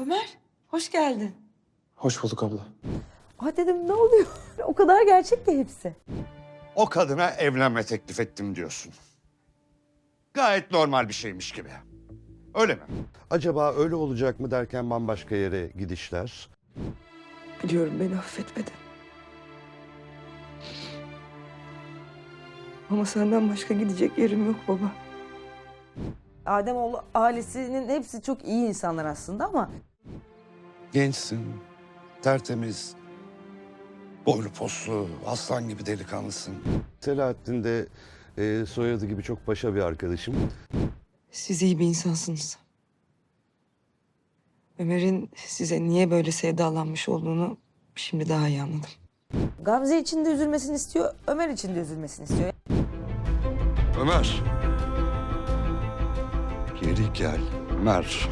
Ömer, hoş geldin. Hoş bulduk abla. Ha dedim ne oluyor? O kadar gerçek ki hepsi. O kadına evlenme teklif ettim diyorsun. Gayet normal bir şeymiş gibi. Öyle mi? Acaba öyle olacak mı derken bambaşka yere gidişler. Biliyorum beni affetmedin. Ama senden başka gidecek yerim yok baba. Ademoğlu ailesinin hepsi çok iyi insanlar aslında ama Gençsin, tertemiz, boylu poslu, aslan gibi delikanlısın. Selahattin de e, soyadı gibi çok paşa bir arkadaşım. Siz iyi bir insansınız. Ömer'in size niye böyle sevdalanmış olduğunu şimdi daha iyi anladım. Gamze için de üzülmesini istiyor, Ömer için de üzülmesini istiyor. Ömer. Geri gel Ömer.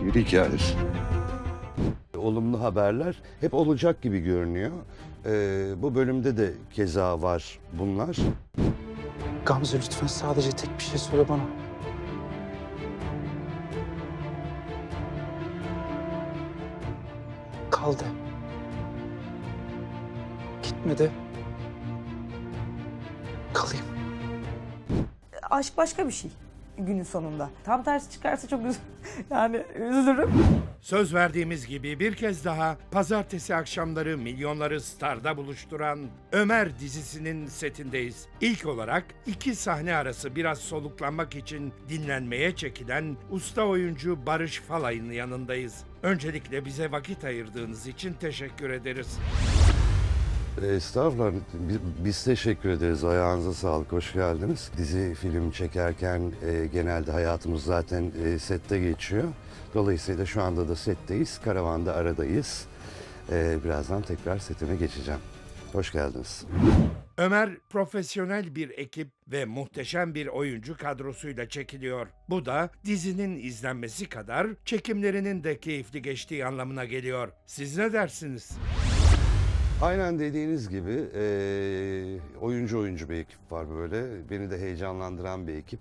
Geri gel. Olumlu haberler hep olacak gibi görünüyor. E, bu bölümde de keza var bunlar. Gamze lütfen sadece tek bir şey söyle bana. Kal de. Gitme de. Kalayım. Aşk başka bir şey günün sonunda. Tam tersi çıkarsa çok üz yani üzülürüm. Söz verdiğimiz gibi bir kez daha pazartesi akşamları milyonları starda buluşturan Ömer dizisinin setindeyiz. İlk olarak iki sahne arası biraz soluklanmak için dinlenmeye çekilen usta oyuncu Barış Falay'ın yanındayız. Öncelikle bize vakit ayırdığınız için teşekkür ederiz. Estağfurullah. Bi- Biz teşekkür ederiz. Ayağınıza sağlık. Hoş geldiniz. Dizi film çekerken e, genelde hayatımız zaten e, sette geçiyor. Dolayısıyla şu anda da setteyiz. Karavanda aradayız. E, birazdan tekrar setime geçeceğim. Hoş geldiniz. Ömer profesyonel bir ekip ve muhteşem bir oyuncu kadrosuyla çekiliyor. Bu da dizinin izlenmesi kadar çekimlerinin de keyifli geçtiği anlamına geliyor. Siz ne dersiniz? Aynen dediğiniz gibi e, oyuncu oyuncu bir ekip var böyle. Beni de heyecanlandıran bir ekip.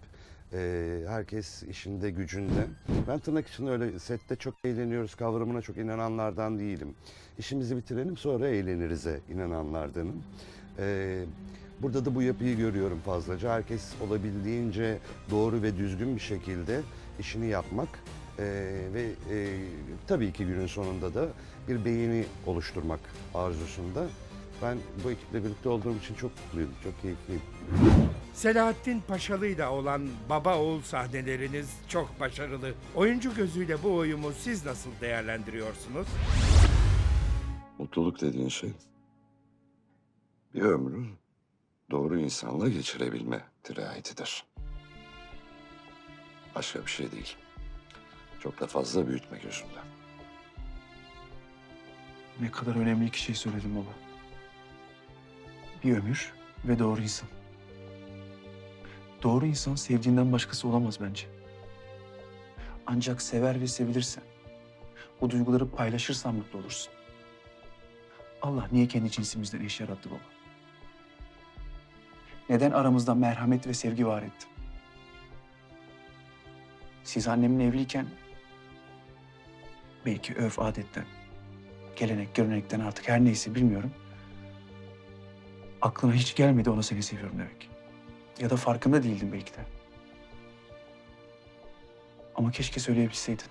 E, herkes işinde gücünde. Ben tırnak için öyle sette çok eğleniyoruz kavramına çok inananlardan değilim. İşimizi bitirelim sonra eğlenirize inananlardanım. E, burada da bu yapıyı görüyorum fazlaca. Herkes olabildiğince doğru ve düzgün bir şekilde işini yapmak e, ve e, tabii ki günün sonunda da bir beğeni oluşturmak arzusunda. Ben bu ekiple birlikte olduğum için çok mutluyum, çok keyifliyim. Selahattin Paşalı ile olan baba oğul sahneleriniz çok başarılı. Oyuncu gözüyle bu oyumu siz nasıl değerlendiriyorsunuz? Mutluluk dediğin şey bir ömrü doğru insanla geçirebilme dirayetidir. Başka bir şey değil. Çok da fazla büyütme gözünde. Ne kadar önemli iki şey söyledin baba. Bir ömür ve doğru insan. Doğru insan sevdiğinden başkası olamaz bence. Ancak sever ve sevilirsen, o duyguları paylaşırsan mutlu olursun. Allah niye kendi cinsimizden eş yarattı baba? Neden aramızda merhamet ve sevgi var etti? Siz annemle evliyken belki örf adetten, gelenek görenekten artık her neyse bilmiyorum. Aklına hiç gelmedi ona seni seviyorum demek. Ya da farkında değildin belki de. Ama keşke söyleyebilseydin.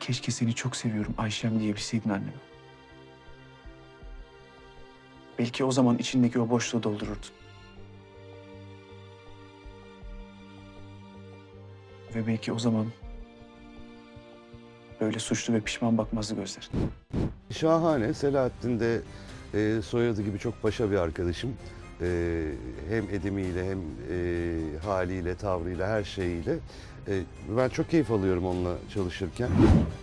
Keşke seni çok seviyorum Ayşem diyebilseydin anneme. Belki o zaman içindeki o boşluğu doldururdun. Ve belki o zaman böyle suçlu ve pişman bakmazdı gözlerin. Şahane. Selahattin de e, soyadı gibi çok paşa bir arkadaşım. E, hem edemiyle hem e, haliyle, tavrıyla, her şeyiyle. E, ben çok keyif alıyorum onunla çalışırken.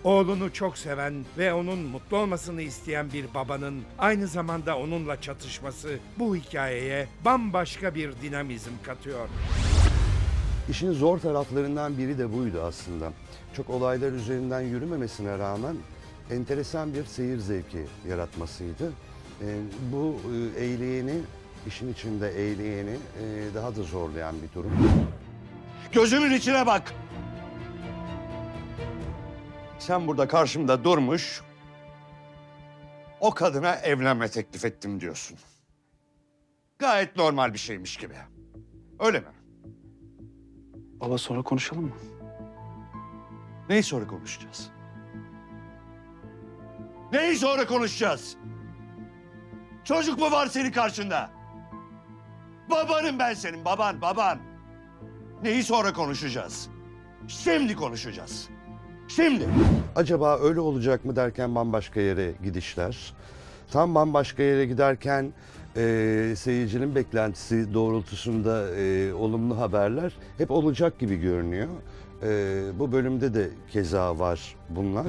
Oğlunu çok seven ve onun mutlu olmasını isteyen bir babanın aynı zamanda onunla çatışması bu hikayeye bambaşka bir dinamizm katıyor. İşin zor taraflarından biri de buydu aslında. Çok olaylar üzerinden yürümemesine rağmen enteresan bir seyir zevki yaratmasıydı. E, bu e, eğleyeni, işin içinde eğleyeni e, daha da zorlayan bir durum. Gözümün içine bak. Sen burada karşımda durmuş, o kadına evlenme teklif ettim diyorsun. Gayet normal bir şeymiş gibi. Öyle mi? Baba sonra konuşalım mı? Neyi sonra konuşacağız? Neyi sonra konuşacağız? Çocuk mu var senin karşında? Babanım ben senin, baban, baban. Neyi sonra konuşacağız? Şimdi konuşacağız. Şimdi. Acaba öyle olacak mı derken bambaşka yere gidişler. Tam bambaşka yere giderken e, seyircinin beklentisi doğrultusunda e, olumlu haberler hep olacak gibi görünüyor. E, bu bölümde de keza var bunlar.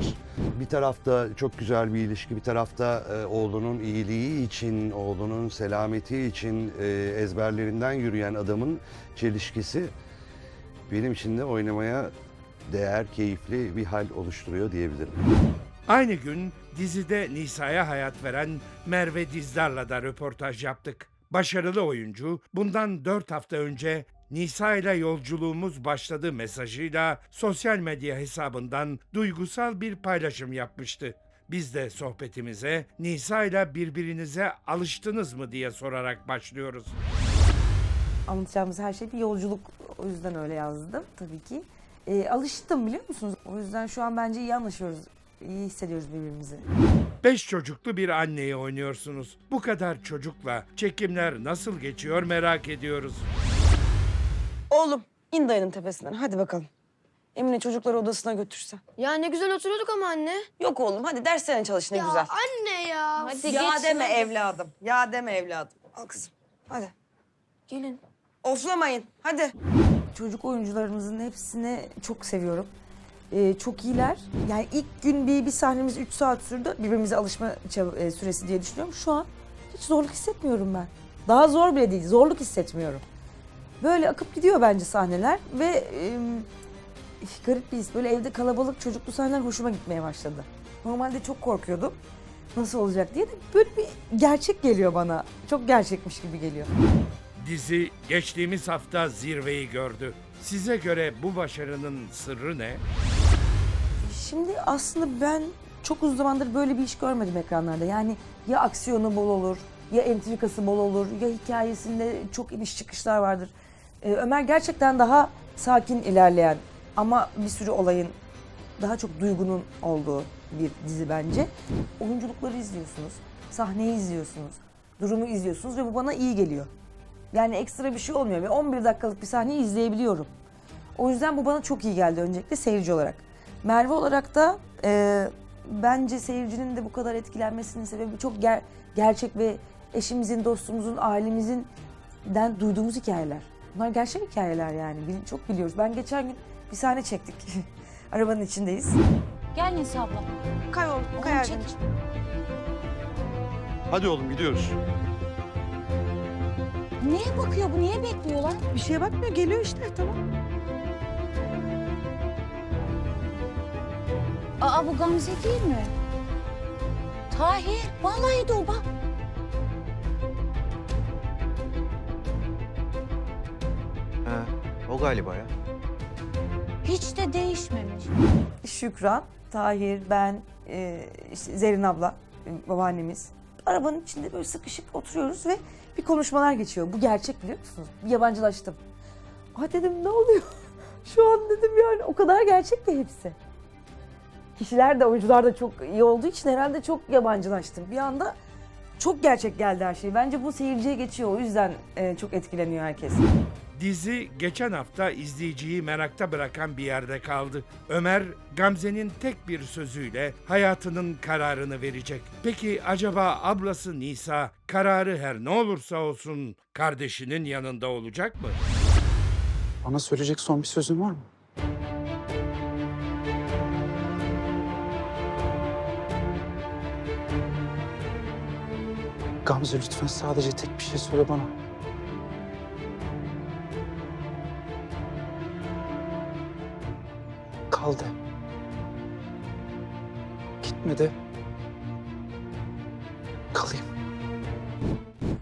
Bir tarafta çok güzel bir ilişki, bir tarafta e, oğlunun iyiliği için, oğlunun selameti için e, ezberlerinden yürüyen adamın çelişkisi benim için de oynamaya değer, keyifli bir hal oluşturuyor diyebilirim. Aynı gün dizide Nisa'ya hayat veren Merve Dizdar'la da röportaj yaptık. Başarılı oyuncu bundan 4 hafta önce Nisa ile yolculuğumuz başladı mesajıyla sosyal medya hesabından duygusal bir paylaşım yapmıştı. Biz de sohbetimize Nisa ile birbirinize alıştınız mı diye sorarak başlıyoruz. Anlatacağımız her şey bir yolculuk. O yüzden öyle yazdım tabii ki. Ee, alıştım biliyor musunuz? O yüzden şu an bence iyi anlaşıyoruz. İyi hissediyoruz birbirimizi. Beş çocuklu bir anneyi oynuyorsunuz. Bu kadar çocukla çekimler nasıl geçiyor merak ediyoruz. Oğlum in dayının tepesinden hadi bakalım. Emine çocukları odasına götürsen. Ya ne güzel oturuyorduk ama anne. Yok oğlum hadi derslerine çalış ne ya güzel. anne ya. Hadi ya geç deme hadi. evladım. Ya deme evladım. Al kızım. Hadi. Gelin. Oflamayın. Hadi. Çocuk oyuncularımızın hepsini çok seviyorum. Ee, çok iyiler. Yani ilk gün bir, bir sahnemiz 3 saat sürdü. Birbirimize alışma e, süresi diye düşünüyorum. Şu an hiç zorluk hissetmiyorum ben. Daha zor bile değil. Zorluk hissetmiyorum. Böyle akıp gidiyor bence sahneler ve e, garip bir his. Böyle evde kalabalık çocuklu sahneler hoşuma gitmeye başladı. Normalde çok korkuyordum. Nasıl olacak diye de böyle bir gerçek geliyor bana. Çok gerçekmiş gibi geliyor. Dizi geçtiğimiz hafta zirveyi gördü. Size göre bu başarının sırrı ne? Şimdi aslında ben çok uzun zamandır böyle bir iş görmedim ekranlarda. Yani ya aksiyonu bol olur, ya entrikası bol olur, ya hikayesinde çok iniş çıkışlar vardır. Ee, Ömer gerçekten daha sakin ilerleyen ama bir sürü olayın daha çok duygunun olduğu bir dizi bence. Oyunculukları izliyorsunuz, sahneyi izliyorsunuz, durumu izliyorsunuz ve bu bana iyi geliyor. Yani ekstra bir şey olmuyor ve 11 dakikalık bir sahneyi izleyebiliyorum. O yüzden bu bana çok iyi geldi öncelikle seyirci olarak. Merve olarak da e, bence seyircinin de bu kadar etkilenmesinin sebebi çok ger- gerçek ve eşimizin, dostumuzun, ailemizin den duyduğumuz hikayeler. Bunlar gerçek hikayeler yani. Bil- çok biliyoruz. Ben geçen gün bir sahne çektik. Arabanın içindeyiz. Gel Nisa abla. Kay oğlum. Kay Oğlum Erdemciğim. çek. Hadi oğlum gidiyoruz. Neye bakıyor bu? Niye bekliyorlar? Bir şeye bakmıyor. Geliyor işte. Tamam. Aa bu Gamze değil mi? Tahir. Vallahi de o bak. He, o galiba ya. Hiç de değişmemiş. Şükran, Tahir, ben, e, işte Zerrin abla, e, babaannemiz. Arabanın içinde böyle sıkışık oturuyoruz ve bir konuşmalar geçiyor. Bu gerçek biliyor musunuz? Bir yabancılaştım. Ay dedim ne oluyor? Şu an dedim yani o kadar gerçek ki hepsi. Kişiler de oyuncular da çok iyi olduğu için herhalde çok yabancılaştım. Bir anda çok gerçek geldi her şey. Bence bu seyirciye geçiyor. O yüzden e, çok etkileniyor herkes. Dizi geçen hafta izleyiciyi merakta bırakan bir yerde kaldı. Ömer, Gamze'nin tek bir sözüyle hayatının kararını verecek. Peki acaba ablası Nisa kararı her ne olursa olsun kardeşinin yanında olacak mı? Bana söyleyecek son bir sözün var mı? Gamze lütfen sadece tek bir şey söyle bana. Kal de. Gitme de. Kalayım.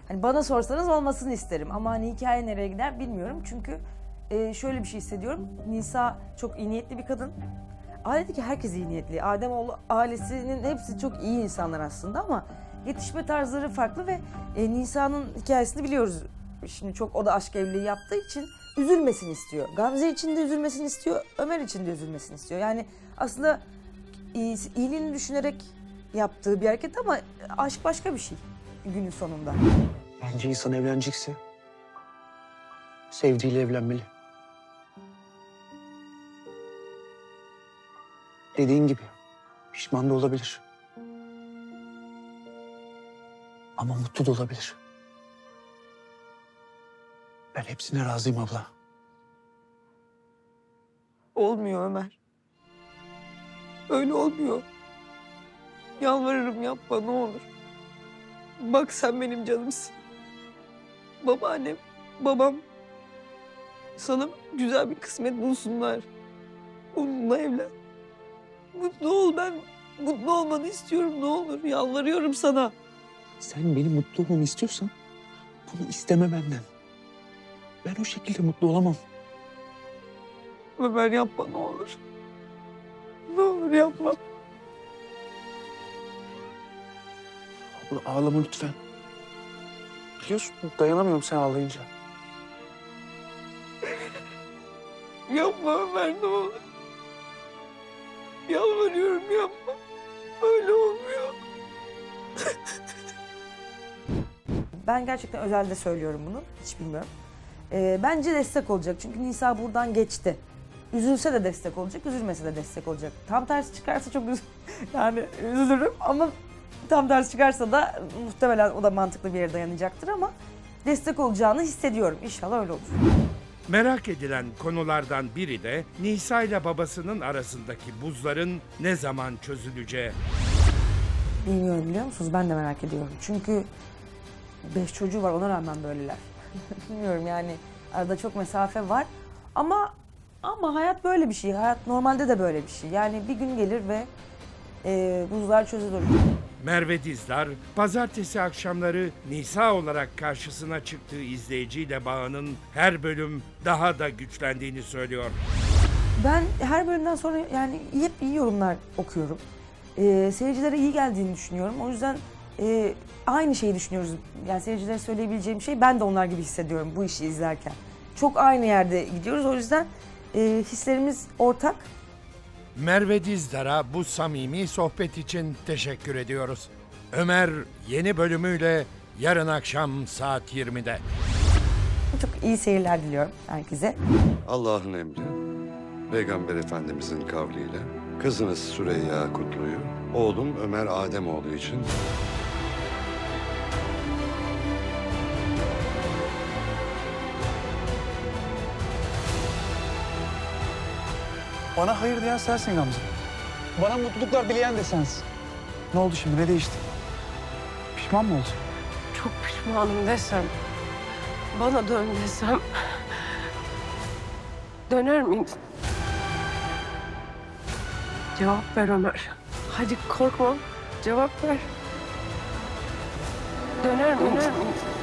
Hani bana sorsanız olmasını isterim ama hani hikaye nereye gider bilmiyorum çünkü e, şöyle bir şey hissediyorum. Nisa çok iyi niyetli bir kadın ailedeki herkes iyi niyetli. Ademoğlu ailesinin hepsi çok iyi insanlar aslında ama yetişme tarzları farklı ve e, Nisa'nın hikayesini biliyoruz. Şimdi çok o da aşk evliliği yaptığı için üzülmesini istiyor. Gamze için de üzülmesini istiyor, Ömer için de üzülmesini istiyor. Yani aslında iyi- iyiliğini düşünerek yaptığı bir hareket ama aşk başka bir şey günün sonunda. Bence insan evlenecekse sevdiğiyle evlenmeli. Dediğin gibi pişman da olabilir. Ama mutlu da olabilir. Ben hepsine razıyım abla. Olmuyor Ömer. Öyle olmuyor. Yalvarırım yapma ne olur. Bak sen benim canımsın. Babaannem, babam sana güzel bir kısmet bulsunlar. Onunla evlen. Mutlu ol ben. Mutlu olmanı istiyorum ne olur. Yalvarıyorum sana. Sen benim mutlu olmamı istiyorsan bunu isteme benden. Ben o şekilde mutlu olamam. Ömer yapma ne olur. Ne olur yapma. Abla ağlama lütfen. Biliyorsun dayanamıyorum sen ağlayınca. Yapma Ömer ne olur. Yalvarıyorum yapma. Ben gerçekten özelde söylüyorum bunu. Hiç bilmiyorum. Ee, bence destek olacak. Çünkü Nisa buradan geçti. Üzülse de destek olacak, üzülmese de destek olacak. Tam tersi çıkarsa çok üz yani üzülürüm ama tam tersi çıkarsa da muhtemelen o da mantıklı bir yere dayanacaktır ama destek olacağını hissediyorum. İnşallah öyle olur. Merak edilen konulardan biri de Nisa ile babasının arasındaki buzların ne zaman çözüleceği. Bilmiyorum biliyor musunuz? Ben de merak ediyorum. Çünkü beş çocuğu var ona rağmen böyleler. Bilmiyorum yani arada çok mesafe var ama ama hayat böyle bir şey. Hayat normalde de böyle bir şey. Yani bir gün gelir ve e, buzlar çözülür. Merve Dizdar, pazartesi akşamları Nisa olarak karşısına çıktığı izleyiciyle bağının her bölüm daha da güçlendiğini söylüyor. Ben her bölümden sonra yani hep iyi yorumlar okuyorum. Ee, seyircilere iyi geldiğini düşünüyorum. O yüzden e, aynı şeyi düşünüyoruz. Yani seyircilere söyleyebileceğim şey ben de onlar gibi hissediyorum bu işi izlerken. Çok aynı yerde gidiyoruz. O yüzden e, hislerimiz ortak. Merve Dizdar'a bu samimi sohbet için teşekkür ediyoruz. Ömer yeni bölümüyle yarın akşam saat 20'de. Çok iyi seyirler diliyorum herkese. Allah'ın emri, Peygamber Efendimizin kavliyle kızınız Süreyya Kutlu'yu oğlum Ömer Ademoğlu için Bana hayır diyen sensin Gamze. Bana mutluluklar dileyen de sensin. Ne oldu şimdi? Ne değişti? Pişman mı oldun? Çok pişmanım desem, bana dön desem, döner miyim? Cevap ver Ömer. Hadi korkma, cevap ver. Döner miyim? Döner miyim?